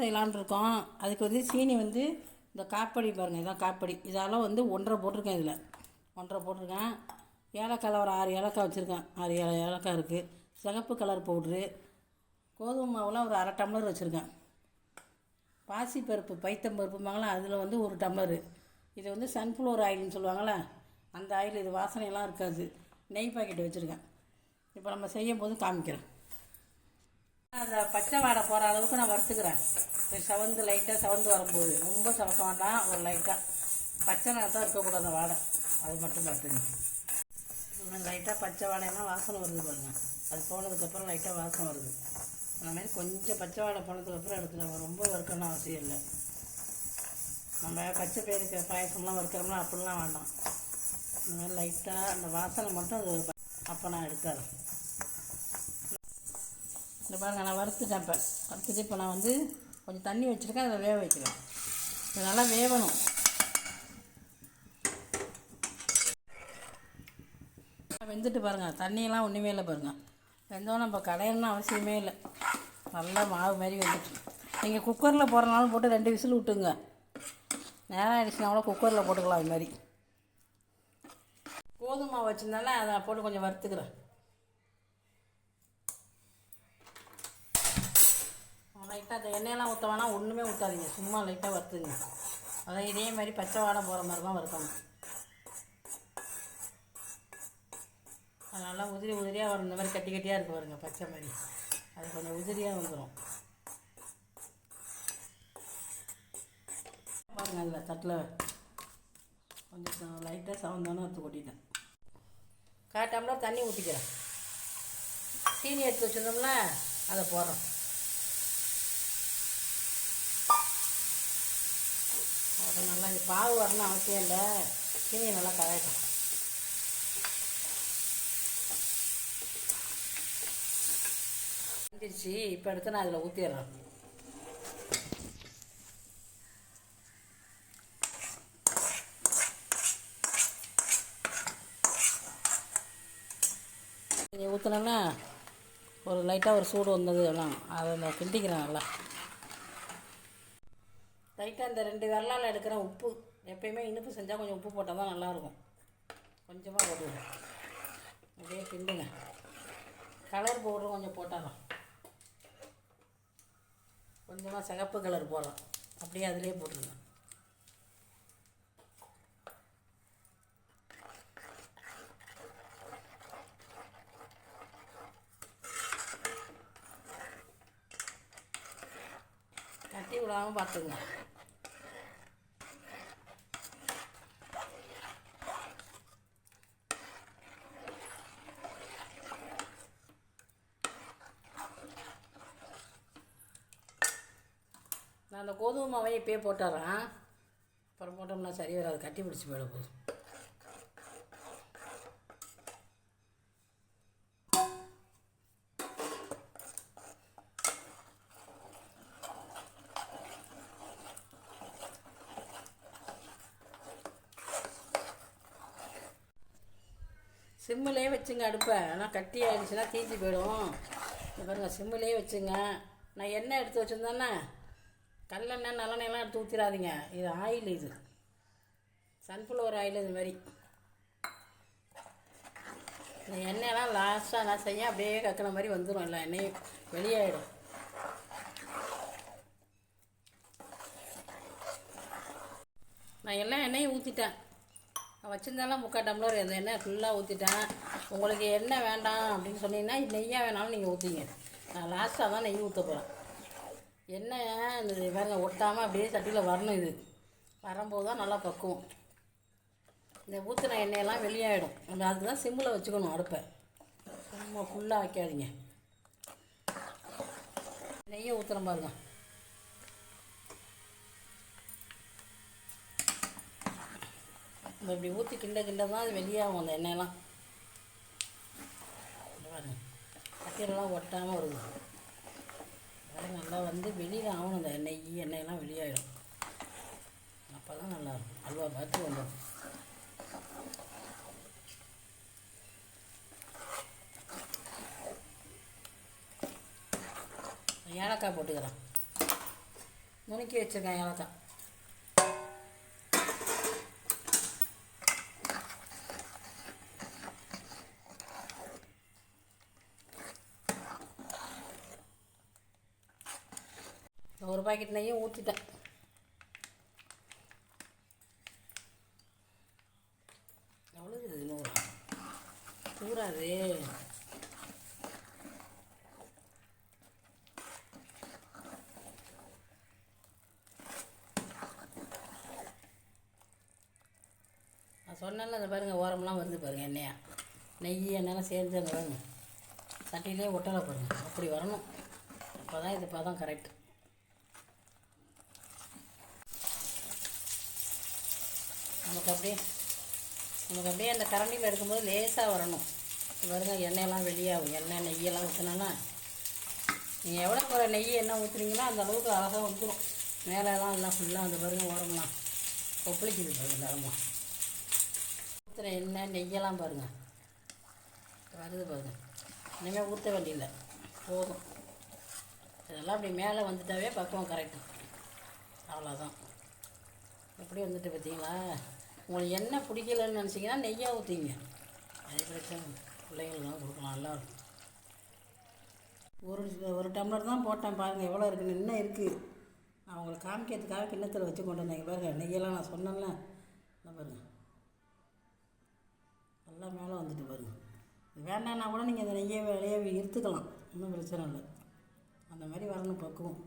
செய்யலான்னு இருக்கோம் அதுக்கு வந்து சீனி வந்து இந்த காப்படி பாருங்கள் இதான் காப்படி. இதெல்லாம் வந்து ஒன்றரை போட்டிருக்கேன் இதில். ஒன்றரை போட்டிருக்கேன். ஏலக்காயில் ஒரு ஆறு ஏலக்காய் வச்சுருக்கேன். ஆறு ஏழை ஏலக்காய் இருக்குது சிகப்பு கலர் பவுட்ரு. கோதுமை மாவுலாம் ஒரு அரை டம்ளர் வச்சுருக்கேன். பாசிப்பருப்பு பைத்தம்பருப்புமாங்களா அதில் வந்து ஒரு டம்ளரு. இது வந்து சன்ஃப்ளவர் ஆயில்னு சொல்லுவாங்களே அந்த ஆயில் இது வாசனையெல்லாம் இருக்காது. நெய் பாக்கெட் வச்சுருக்கேன். இப்போ நம்ம செய்யும் போது காமிக்கிறேன். அந்த பச்சை வாடை போகிற அளவுக்கு நான் வறுத்துக்கிறேன். இது சவந்து லைட்டாக சவந்து வரும்போது. ரொம்ப சவக்க வேண்டாம் ஒரு லைட்டாக பச்சை நேரத்தான் இருக்கக்கூடாது அந்த வாடை. அது மட்டும் பார்த்துங்க. லைட்டாக பச்சை வாடையெல்லாம் வாசனை வருது பாருங்க. அது போனதுக்கப்புறம் லைட்டாக வாசனை வருது. அந்த மாதிரி கொஞ்சம் பச்சை வாடை போனதுக்கப்புறம் எடுத்துக்கலாம் ரொம்ப வறுக்கணும் அவசியம் இல்லை. நம்ம பச்சை பயிருக்கு பாயசம்லாம் வறுக்கிறோம்னா அப்படிலாம் வேண்டாம். இந்த மாதிரி லைட்டாக அந்த வாசனை மட்டும் அது அப்போ நான் எடுத்துறேன் இந்த பாருங்கள் நான் வறுத்துட்டேன் இப்போ. வறுத்துட்டு இப்போ நான் வந்து கொஞ்சம் தண்ணி வச்சுருக்கேன் அதில் வேக வைக்கிறேன். இது நல்லா வேகணும். வெந்துட்டு பாருங்கள் தண்ணியெல்லாம் ஒன்றுமே இல்லை பாருங்கள் வெந்தோம் நம்ம கடையணும்னு அவசியமே இல்லை. நல்லா மாவு மாதிரி வந்துட்டு. நீங்கள் குக்கரில் போடுறனாலும் போட்டு ரெண்டு விசில் விட்டுங்க. நேரம் ஆகிடுச்சுனா கூட குக்கரில் போட்டுக்கலாம் அது மாதிரி. கோதுமை மாவு வச்சுருந்தாலே அதை போட்டு கொஞ்சம் வறுத்துக்கிறேன். லைட்டாக அந்த எண்ணெயெல்லாம் ஊற்ற வேணாம் ஒன்றுமே ஊற்றாதீங்க சும்மா லைட்டாக வறுத்துங்க அதான் இதே மாதிரி பச்சை வாடை போகிற மாதிரி தான் வறுக்கணும். அது நல்லா உதிரி உதிரியாக வரும். இந்த மாதிரி கட்டி கட்டியாக இருக்கு பாருங்க பச்சை மாதிரி. அது கொஞ்சம் உதிரியாக வந்துடும் பாருங்கள் அதில் தட்டில் கொஞ்சம் லைட்டாக சவந்தானே எடுத்து கொட்டிட்டேன். கால் தண்ணி ஊற்றிக்கிறேன் சீனி எடுத்து வச்சுருந்தோம்னா அதை போடுறோம் அது நல்லா இது பாவு வரணும் அவசியம் இல்லை. சீனியை நல்லா கரையட்டும். வந்துருச்சு. இப்போ எடுத்து நான் அதில் ஊற்றிடுறேன் இதை ஊற்றினோன்னா ஒரு லைட்டாக ஒரு சூடு வந்தது எல்லாம். அதை நான் கிண்டிக்கிறேன் நல்லா. லைட்டாக இந்த ரெண்டு விரலால் எடுக்கிற உப்பு எப்பயுமே இனிப்பு செஞ்சால் கொஞ்சம் உப்பு போட்டால் தான் நல்லாயிருக்கும். கொஞ்சமாக போட்டுருங்க அப்படியே கிண்டுங்க. கலர் பவுடரும் கொஞ்சம் போட்டாலும் கொஞ்சமாக சிகப்பு கலர் போடலாம். அப்படியே அதிலே போட்டுருங்க கட்டி விடாமல் பார்த்துங்க நான் அந்த கோதுமை மாவையை இப்போயே போட்டுறேன். அப்புறம் போட்டோம்னா சரி வராது கட்டி பிடிச்சி போயிட போதும். சிம்மிலே வச்சுங்க அடுப்பை. ஆனால் கட்டி ஆயிடுச்சுன்னா தீஞ்சு போயிடும். பாருங்கள் சிம்மிலே வச்சுங்க. நான் எண்ணெய் எடுத்து வச்சுருந்தேன்னா. கல்லெண்ணெய் நல்லெண்ணெயெல்லாம் எடுத்து ஊற்றிடாதீங்க இது ஆயில் இது. சன்ஃப்ளவர் ஆயில் இது மாதிரி. இந்த எண்ணெயெல்லாம் லாஸ்ட்டாக நான் செய்ய அப்படியே கக்கின மாதிரி வந்துடும் இல்லை எண்ணெயும் வெளியாயிடும். நான் எல்லாம் எண்ணெயும் ஊற்றிட்டேன் நான் வச்சுருந்தாலும் முக்கால் டம்ளர் அந்த எண்ணெய் ஃபுல்லாக ஊற்றிட்டேன் உங்களுக்கு எண்ணெய் வேண்டாம் அப்படின்னு சொன்னீங்கன்னா நெய்யாக வேணாலும் நீங்கள் ஊற்றிங்க நான் லாஸ்ட்டாக தான் நெய் ஊற்ற போகிறேன் எண்ணெய் இந்த வேறு ஒட்டாமல் அப்படியே சட்டியில் வரணும் இது. வரும்போது தான் நல்லா பக்குவோம். இந்த ஊற்றின எண்ணெயெல்லாம் வெளியாகிடும் நம்ம அதுக்கு தான் சிம்மில் வச்சுக்கணும் அடுப்பை. சும்மா ஃபுல்லாக வைக்காதீங்க. நெய்யை ஊற்றுற பாருங்க. நம்ம இப்படி ஊற்றி கிண்ட கிண்ட தான் அது வெளியாகும் அந்த எண்ணெயெல்லாம். இங்க பாருங்க ஒட்டாமல் வருது. அது நல்லா வந்து வெளியில் ஆகணும் அந்த எண்ணெய் எண்ணெயெல்லாம் வெளியாயிடும் அப்போ தான் நல்லாயிருக்கும். அல்வா பார்த்து வந்துடும் ஏலக்காய் போட்டுக்கிறேன். நுணுக்கி வச்சுருக்கேன் ஏலக்காய். ஒரு பாக்கெட் நெய்யும் ஊற்றிட்டேன் எவ்வளோ இது நூறு ஊறாது நான் சொன்னேன்ல அந்த பாருங்கள் ஓரம்லாம் வருது பாருங்கள் எண்ணெயா. நெய் எண்ணெய்லாம் சேர்ந்து அங்கே பாருங்க. சட்டியிலே ஒட்டலை பாருங்கள் அப்படி வரணும். அப்போ தான் இது இப்போ தான் கரெக்ட் நமக்கு அப்படியே நமக்கு அப்படியே அந்த கரண்டியில் எடுக்கும்போது லேசாக வரணும். வருங்க எண்ணெயெல்லாம் வெளியாகும். எண்ணெய் நெய்யெல்லாம் ஊற்றினோன்னா நீங்கள் எவ்வளோ போகிற நெய் எண்ணெய் ஊற்றுறீங்களோ அந்த அளவுக்கு அழகாக வந்துடும் மேலெல்லாம் எல்லாம் ஃபுல்லாக அந்த பாருங்க ஓரம்லாம் கொப்பளிக்குது பாருங்க தரமாக ஊற்றுற எண்ணெய் நெய்யெல்லாம் பாருங்கள் வருது பாருங்கள் இனிமேல் ஊற்ற வேண்டியதில்லை. போதும். இதெல்லாம் அப்படி மேலே வந்துட்டாவே பக்குவம் கரெக்டு அவ்வளோதான் எப்படி வந்துட்டு பார்த்தீங்களா உங்களுக்கு என்ன பிடிக்கலன்னு நினச்சிங்கன்னா நெய்யாக ஊற்றிங்க அதே பிரச்சனை. பிள்ளைங்களுக்கு பிள்ளைங்களுக்குலாம் கொடுக்கலாம் நல்லாயிருக்கும் ஒரு ஒரு டம்ளர் தான் போட்டேன் பாருங்கள் எவ்வளோ இருக்குன்னு. இன்னும் இருக்குது நான் உங்களுக்கு காமிக்கிறதுக்காக கிண்ணத்தில் வச்சு கொண்டு வந்தேங்க பாருங்கள் நெய்யெல்லாம் நான் சொன்னேன்ல. நல்லா பாருங்கள் நல்லா மேலே வந்துட்டு பாருங்க. வேண்டாம்னா கூட நீங்கள் அந்த நெய்யை வெளியே இருத்துக்கலாம் ஒன்றும் பிரச்சனை இல்லை. அந்த மாதிரி வரணும் பக்குவம்.